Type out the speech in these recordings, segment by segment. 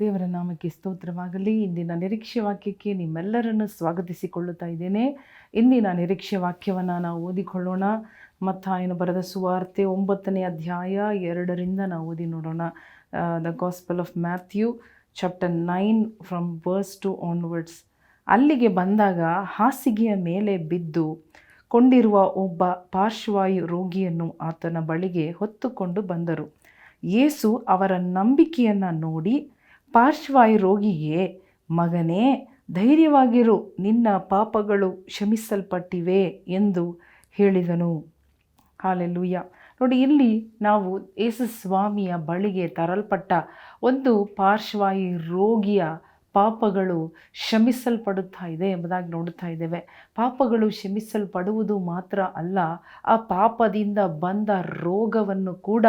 ದೇವರ ನಾಮಕ್ಕೆ ಸ್ತೋತ್ರವಾಗಲಿ. ಇಂದಿನ ನಿರೀಕ್ಷೆ ವಾಕ್ಯಕ್ಕೆ ನಿಮ್ಮೆಲ್ಲರನ್ನು ಸ್ವಾಗತಿಸಿಕೊಳ್ಳುತ್ತಾ ಇದ್ದೇನೆ. ಇಂದಿನ ನಿರೀಕ್ಷೆ ವಾಕ್ಯವನ್ನು ನಾವು ಓದಿಕೊಳ್ಳೋಣ. ಮತ್ತಾಯನ ಬರೆದ ಸುವಾರ್ತೆ ಒಂಬತ್ತನೇ ಅಧ್ಯಾಯ ಎರಡರಿಂದ ನಾವು ಓದಿ ನೋಡೋಣ. The gospel of Matthew chapter nine from verse two onwards ಅಲ್ಲಿಗೆ ಬಂದಾಗ ಹಾಸಿಗೆಯ ಮೇಲೆ ಬಿದ್ದು ಕೊಂಡಿರುವ ಒಬ್ಬ ಪಾರ್ಶ್ವಾಯು ರೋಗಿಯನ್ನು ಆತನ ಬಳಿಗೆ ಹೊತ್ತುಕೊಂಡು ಬಂದರು. ಯೇಸು ಅವರ ನಂಬಿಕೆಯನ್ನು ನೋಡಿ ಪಾರ್ಶ್ವಾಯು ರೋಗಿಗೆ ಮಗನೇ, ಧೈರ್ಯವಾಗಿರು, ನಿನ್ನ ಪಾಪಗಳು ಕ್ಷಮಿಸಲ್ಪಟ್ಟಿವೆ ಎಂದು ಹೇಳಿದನು. ಹಾಲೆಲ್ಲೂಯ್ಯ ನೋಡಿ, ಇಲ್ಲಿ ನಾವು ಯೇಸು ಸ್ವಾಮಿಯ ಬಳಿಗೆ ತರಲ್ಪಟ್ಟ ಒಂದು ಪಾರ್ಶ್ವಾಯು ರೋಗಿಯ ಪಾಪಗಳು ಕ್ಷಮಿಸಲ್ಪಡುತ್ತಾ ಇದೆ ಎಂಬುದಾಗಿ ನೋಡುತ್ತಾ ಇದ್ದೇವೆ. ಪಾಪಗಳು ಕ್ಷಮಿಸಲ್ಪಡುವುದು ಮಾತ್ರ ಅಲ್ಲ, ಆ ಪಾಪದಿಂದ ಬಂದ ರೋಗವನ್ನು ಕೂಡ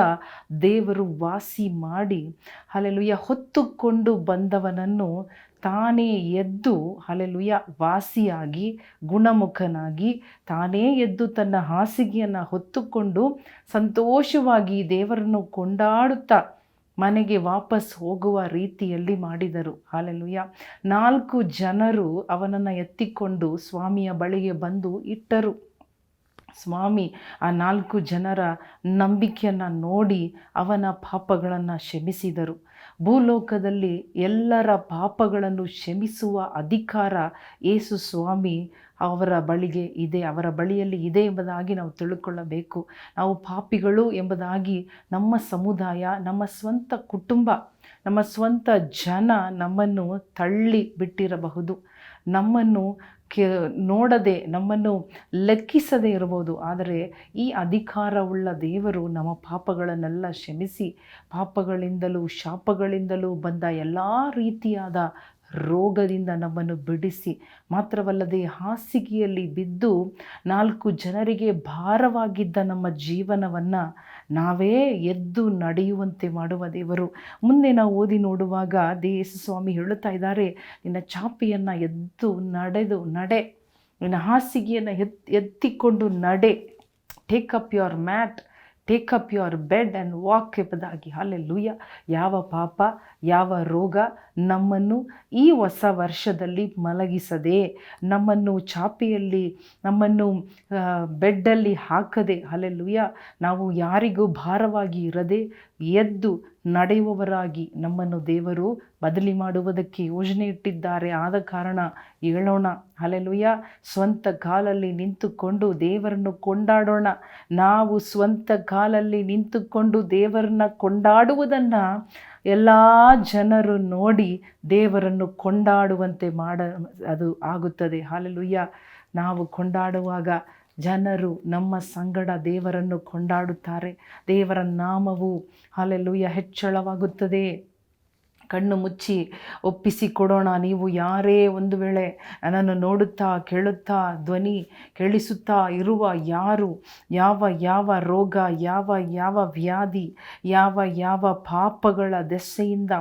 ದೇವರು ವಾಸಿ ಮಾಡಿ ಅಲೆಲುಯ್ಯ ಹೊತ್ತುಕೊಂಡು ಬಂದವನನ್ನು ತಾನೇ ಎದ್ದು ಅಲ್ಲೆಲುಯ್ಯ ವಾಸಿಯಾಗಿ, ಗುಣಮುಖನಾಗಿ ತಾನೇ ಎದ್ದು ತನ್ನ ಹಾಸಿಗೆಯನ್ನು ಹೊತ್ತುಕೊಂಡು ಸಂತೋಷವಾಗಿ ದೇವರನ್ನು ಕೊಂಡಾಡುತ್ತಾ ಮನೆಗೆ ವಾಪಸ್ ಹೋಗುವ ರೀತಿಯಲ್ಲಿ ಮಾಡಿದರು. ಹಾಲೆಲುಯ್ಯ ನಾಲ್ಕು ಜನರು ಅವನನ್ನು ಎತ್ತಿಕೊಂಡು ಸ್ವಾಮಿಯ ಬಳಿಗೆ ಬಂದು ಇಟ್ಟರು. ಸ್ವಾಮಿ, ಆ ನಾಲ್ಕು ಜನರ ನಂಬಿಕೆಯನ್ನು ನೋಡಿ ಅವನ ಪಾಪಗಳನ್ನು ಕ್ಷಮಿಸಿದರು. ಭೂಲೋಕದಲ್ಲಿ ಎಲ್ಲರ ಪಾಪಗಳನ್ನು ಕ್ಷಮಿಸುವ ಅಧಿಕಾರ ಯೇಸು ಸ್ವಾಮಿ ಅವರ ಬಳಿಗೆ ಇದೆ, ಅವರ ಬಳಿಯಲ್ಲಿ ಇದೆ ಎಂಬುದಾಗಿ ನಾವು ತಿಳ್ಕೊಳ್ಳಬೇಕು. ನಾವು ಪಾಪಿಗಳು ಎಂಬುದಾಗಿ ನಮ್ಮ ಸಮುದಾಯ, ನಮ್ಮ ಸ್ವಂತ ಕುಟುಂಬ, ನಮ್ಮ ಸ್ವಂತ ಜನ ನಮ್ಮನ್ನು ತಳ್ಳಿ ಬಿಟ್ಟಿರಬಹುದು. ನಮ್ಮನ್ನು ಕೆ, ನೋಡದೆ, ನಮ್ಮನ್ನು ಲೆಕ್ಕಿಸದೇ ಇರಬಹುದು. ಆದರೆ ಈ ಅಧಿಕಾರವುಳ್ಳ ದೇವರು ನಮ್ಮ ಪಾಪಗಳನ್ನೆಲ್ಲ ಕ್ಷಮಿಸಿ, ಪಾಪಗಳಿಂದಲೂ ಶಾಪಗಳಿಂದಲೂ ಬಂದ ಎಲ್ಲ ರೀತಿಯಾದ ರೋಗದಿಂದ ನಮ್ಮನ್ನು ಬಿಡಿಸಿ, ಮಾತ್ರವಲ್ಲದೆ ಹಾಸಿಗೆಯಲ್ಲಿ ಬಿದ್ದು ನಾಲ್ಕು ಜನರಿಗೆ ಭಾರವಾಗಿದ್ದ ನಮ್ಮ ಜೀವನವನ್ನು ನಾವೇ ಎದ್ದು ನಡೆಯುವಂತೆ ಮಾಡುವ ದೇವರು. ಮುಂದೆ ನಾವು ಓದಿ ನೋಡುವಾಗ ದೇಸ ಸ್ವಾಮಿ ಹೇಳುತ್ತಾ ಇದ್ದಾರೆ, ನಿನ್ನ ಚಾಪಿಯನ್ನು ಎದ್ದು ನಡೆದು ನಡೆ, ನಿನ್ನ ಹಾಸಿಗೆಯನ್ನು ಎತ್, ಎತ್ತಿಕೊಂಡು ನಡೆ take up your mat take up your bed and walk ಎಂಬುದಾಗಿ ಅಲ್ಲೆಲ್ಲೂಯ್ಯ ಯಾವ ಪಾಪ, ಯಾವ ರೋಗ ನಮ್ಮನ್ನು ಈ ಹೊಸ ವರ್ಷದಲ್ಲಿ ಮಲಗಿಸದೆ, ನಮ್ಮನ್ನು ಚಾಪೆಯಲ್ಲಿ, ನಮ್ಮನ್ನು ಬೆಡ್ಡಲ್ಲಿ ಹಾಕದೆ ಅಲ್ಲೆಲ್ಲೂಯ್ಯ ನಾವು ಯಾರಿಗೂ ಭಾರವಾಗಿ ಇರದೆ ಎದ್ದು ನಡೆಯುವವರಾಗಿ ನಮ್ಮನ್ನು ದೇವರು ಬದಲಿ ಮಾಡುವುದಕ್ಕೆ ಯೋಜನೆ ಇಟ್ಟಿದ್ದಾರೆ ಆದ ಕಾರಣ ಹೇಳೋಣ. ಅಲೆಲುಯ್ಯ ಸ್ವಂತ ಕಾಲಲ್ಲಿ ನಿಂತುಕೊಂಡು ದೇವರನ್ನು ಕೊಂಡಾಡೋಣ. ನಾವು ಸ್ವಂತ ಕಾಲಲ್ಲಿ ನಿಂತುಕೊಂಡು ದೇವರನ್ನ ಕೊಂಡಾಡುವುದನ್ನು ಎಲ್ಲ ಜನರು ನೋಡಿ ದೇವರನ್ನು ಕೊಂಡಾಡುವಂತೆ ಮಾಡ, ಅದು ಆಗುತ್ತದೆ. ಹಾಲೆಲುಯ್ಯ ನಾವು ಕೊಂಡಾಡುವಾಗ ಜನರು ನಮ್ಮ ಸಂಗಡ ದೇವರನ್ನು ಕೊಂಡಾಡುತ್ತಾರೆ. ದೇವರ ನಾಮವು ಅಲ್ಲೆಲ್ಲೂಯ್ಯ ಹೆಚ್ಚಳವಾಗುತ್ತದೆ. ಕಣ್ಣು ಮುಚ್ಚಿ ಒಪ್ಪಿಸಿ ಕೊಡೋಣ. ನೀವು ಯಾರೇ ಒಂದು ವೇಳೆ ನನ್ನನ್ನು ನೋಡುತ್ತಾ, ಕೇಳುತ್ತಾ, ಧ್ವನಿ ಕೇಳಿಸುತ್ತಾ ಇರುವ ಯಾರು, ಯಾವ ಯಾವ ರೋಗ, ಯಾವ ಯಾವ ವ್ಯಾಧಿ, ಯಾವ ಯಾವ ಪಾಪಗಳ ದೆಸೆಯಿಂದ,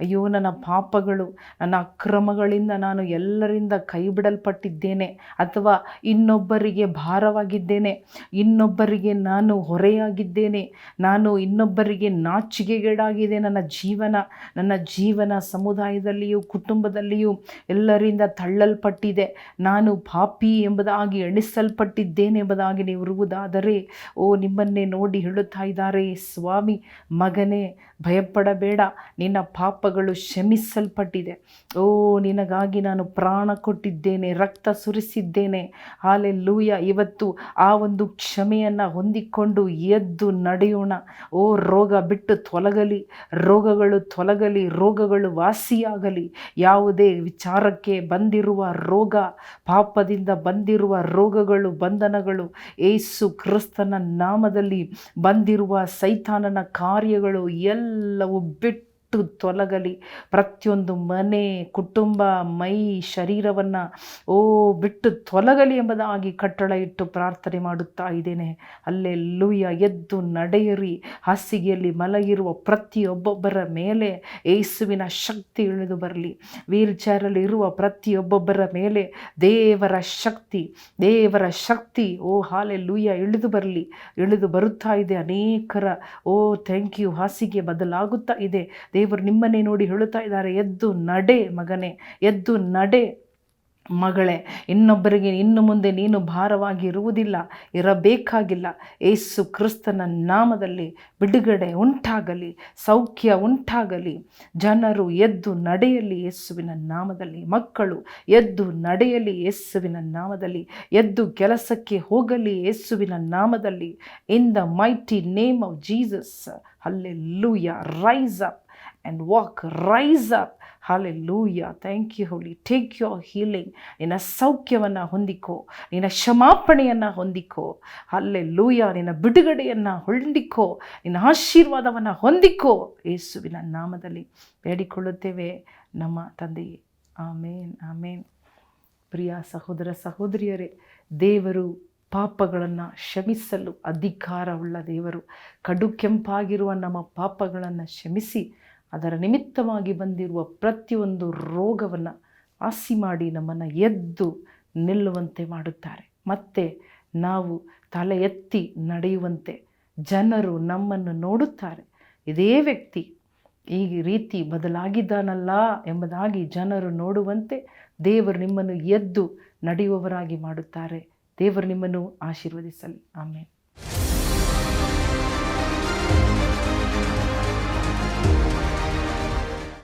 ಅಯ್ಯೋ, ನನ್ನ ಪಾಪಗಳು, ನನ್ನ ಅಕ್ರಮಗಳಿಂದ ನಾನು ಎಲ್ಲರಿಂದ ಕೈಬಿಡಲ್ಪಟ್ಟಿದ್ದೇನೆ ಅಥವಾ ಇನ್ನೊಬ್ಬರಿಗೆ ಭಾರವಾಗಿದ್ದೇನೆ, ಇನ್ನೊಬ್ಬರಿಗೆ ನಾನು ಹೊರೆಯಾಗಿದ್ದೇನೆ, ನಾನು ಇನ್ನೊಬ್ಬರಿಗೆ ನಾಚಿಕೆಗೇಡಾಗಿದೆ. ನನ್ನ ಜೀವನ, ನನ್ನ ಜೀವನ ಸಮುದಾಯದಲ್ಲಿಯೂ ಕುಟುಂಬದಲ್ಲಿಯೂ ಎಲ್ಲರಿಂದ ತಳ್ಳಲ್ಪಟ್ಟಿದೆ. ನಾನು ಪಾಪಿ ಎಂಬುದಾಗಿ ಎಣಿಸಲ್ಪಟ್ಟಿದ್ದೇನೆ ಎಂಬುದಾಗಿ ನೀವು ಇರುವುದಾದರೆ ಓ ನಿಮ್ಮನ್ನೇ ನೋಡಿ ಹೇಳುತ್ತಾ ಇದ್ದಾರೆ, ಸ್ವಾಮಿ ಮಗನೇ, ಭಯಪಡಬೇಡ, ನಿನ್ನ ಪಾಪಗಳು ಕ್ಷಮಿಸಲ್ಪಟ್ಟಿದೆ ಓ ನಿನಗಾಗಿ ನಾನು ಪ್ರಾಣ ಕೊಟ್ಟಿದ್ದೇನೆ, ರಕ್ತ ಸುರಿಸಿದ್ದೇನೆ. ಹಾಲೆ ಲೂಯ ಇವತ್ತು ಆ ಒಂದು ಕ್ಷಮೆಯನ್ನು ಹೊಂದಿಕೊಂಡು ಎದ್ದು ನಡೆಯೋಣ. ಓ ರೋಗ ಬಿಟ್ಟು ತೊಲಗಲಿ, ರೋಗಗಳು ತೊಲಗಲಿ ರೋಗಗಳು ವಾಸಿಯಾಗಲಿ, ಯಾವುದೇ ವಿಚಾರಕ್ಕೆ ಬಂದಿರುವ ರೋಗ, ಪಾಪದಿಂದ ಬಂದಿರುವ ರೋಗಗಳು, ಬಂಧನಗಳು, ಏಸು ಕ್ರಿಸ್ತನ ನಾಮದಲ್ಲಿ ಬಂದಿರುವ ಸೈತಾನನ ಕಾರ್ಯಗಳು ಎಲ್ಲವೂ ಬಿಟ್ಟು ತೊಲಗಲಿ. ಪ್ರತಿಯೊಂದು ಮನೆ, ಕುಟುಂಬ, ಮೈ, ಶರೀರವನ್ನು, ಓ, ಬಿಟ್ಟು ತೊಲಗಲಿ ಎಂಬುದಾಗಿ ಕಟ್ಟಳ ಇಟ್ಟು ಪ್ರಾರ್ಥನೆ ಮಾಡುತ್ತಾ ಇದ್ದೇನೆ. ಅಲ್ಲೇ ಲೂಯ ಎದ್ದು ನಡೆಯಿರಿ. ಹಾಸಿಗೆಯಲ್ಲಿ ಮಲಗಿರುವ ಪ್ರತಿಯೊಬ್ಬೊಬ್ಬರ ಮೇಲೆ ಏಸುವಿನ ಶಕ್ತಿ ಇಳಿದು ಬರಲಿ. ವೀಲ್ ಚೇರಲ್ಲಿ ಇರುವ ಪ್ರತಿಯೊಬ್ಬೊಬ್ಬರ ಮೇಲೆ ದೇವರ ಶಕ್ತಿ ದೇವರ ಶಕ್ತಿ, ಓ ಹಾಲೆ ಲೂಯ ಇಳಿದು ಬರಲಿ. ಇಳಿದು ಬರುತ್ತಾ ಇದೆ ಅನೇಕರ, ಓ, ಥ್ಯಾಂಕ್ ಯು. ಹಾಸಿಗೆ ಬದಲಾಗುತ್ತಾ ಇದೆ. ದೇವರು ನಿಮ್ಮನ್ನೇ ನೋಡಿ ಹೇಳುತ್ತಾ ಇದ್ದಾರೆ. ಎದ್ದು ನಡೆ ಮಗನೇ, ಎದ್ದು ನಡೆ ಮಗಳೇ. ಇನ್ನೊಬ್ಬರಿಗೆ ಇನ್ನು ಮುಂದೆ ನೀನು ಭಾರವಾಗಿ ಇರುವುದಿಲ್ಲ, ಇರಬೇಕಾಗಿಲ್ಲ. ಏಸು ಕ್ರಿಸ್ತನ ನಾಮದಲ್ಲಿ ಬಿಡುಗಡೆ ಉಂಟಾಗಲಿ, ಸೌಖ್ಯ ಉಂಟಾಗಲಿ. ಜನರು ಎದ್ದು ನಡೆಯಲಿ ಯೇಸುವಿನ ನಾಮದಲ್ಲಿ, ಮಕ್ಕಳು ಎದ್ದು ನಡೆಯಲಿ ಯೇಸುವಿನ ನಾಮದಲ್ಲಿ, ಎದ್ದು ಕೆಲಸಕ್ಕೆ ಹೋಗಲಿ ಯೇಸುವಿನ ನಾಮದಲ್ಲಿ. In the mighty name of Jesus alleluia rise up and walk rise up hallelujah thank you holy take your healing ನಿನ್ನ ಸೌಖ್ಯವನ್ನು ಹೊಂದಿಕೋ. ನಿನ್ನ ಕ್ಷಮಾಪಣೆಯನ್ನು ಹೊಂದಿಕೋ. ಅಲ್ಲೆ ಲೂಯ ನಿನ್ನ ಬಿಡುಗಡೆಯನ್ನು ಹೊಂದಿಕೋ. ನಿನ್ನ ಆಶೀರ್ವಾದವನ್ನು ಹೊಂದಿಕೋ. ಯೇಸುವಿನ ನಾಮದಲ್ಲಿ ಬೇಡಿಕೊಳ್ಳುತ್ತೇವೆ. ನಮ್ಮ ತಂದೆಯೇ. ಆಮೇನ್. ಆಮೇನ್. ಪ್ರಿಯ ಸಹೋದರ ಸಹೋದರಿಯರೇ, ದೇವರು ಪಾಪಗಳನ್ನು ಕ್ಷಮಿಸಲು ಅಧಿಕಾರವುಳ್ಳ ದೇವರು. ಕಡು ಕೆಂಪಾಗಿರುವ ನಮ್ಮ ಪಾಪಗಳನ್ನು ಕ್ಷಮಿಸಿ ಅದರ ನಿಮಿತ್ತವಾಗಿ ಬಂದಿರುವ ಪ್ರತಿಯೊಂದು ರೋಗವನ್ನು ವಾಸಿ ಮಾಡಿ ನಮ್ಮನ್ನು ಎದ್ದು ನಿಲ್ಲುವಂತೆ ಮಾಡುತ್ತಾರೆ. ಮತ್ತು ನಾವು ತಲೆ ಎತ್ತಿ ನಡೆಯುವಂತೆ ಜನರು ನಮ್ಮನ್ನು ನೋಡುತ್ತಾರೆ. ಇದೇ ವ್ಯಕ್ತಿ ಈ ರೀತಿ ಬದಲಾಗಿದ್ದಾನಲ್ಲ ಎಂಬುದಾಗಿ ಜನರು ನೋಡುವಂತೆ ದೇವರು ನಿಮ್ಮನ್ನು ಎದ್ದು ನಡೆಯುವವರಾಗಿ ಮಾಡುತ್ತಾರೆ. ದೇವರು ನಿಮ್ಮನ್ನು ಆಶೀರ್ವದಿಸಲಿ. ಆಮೇಲೆ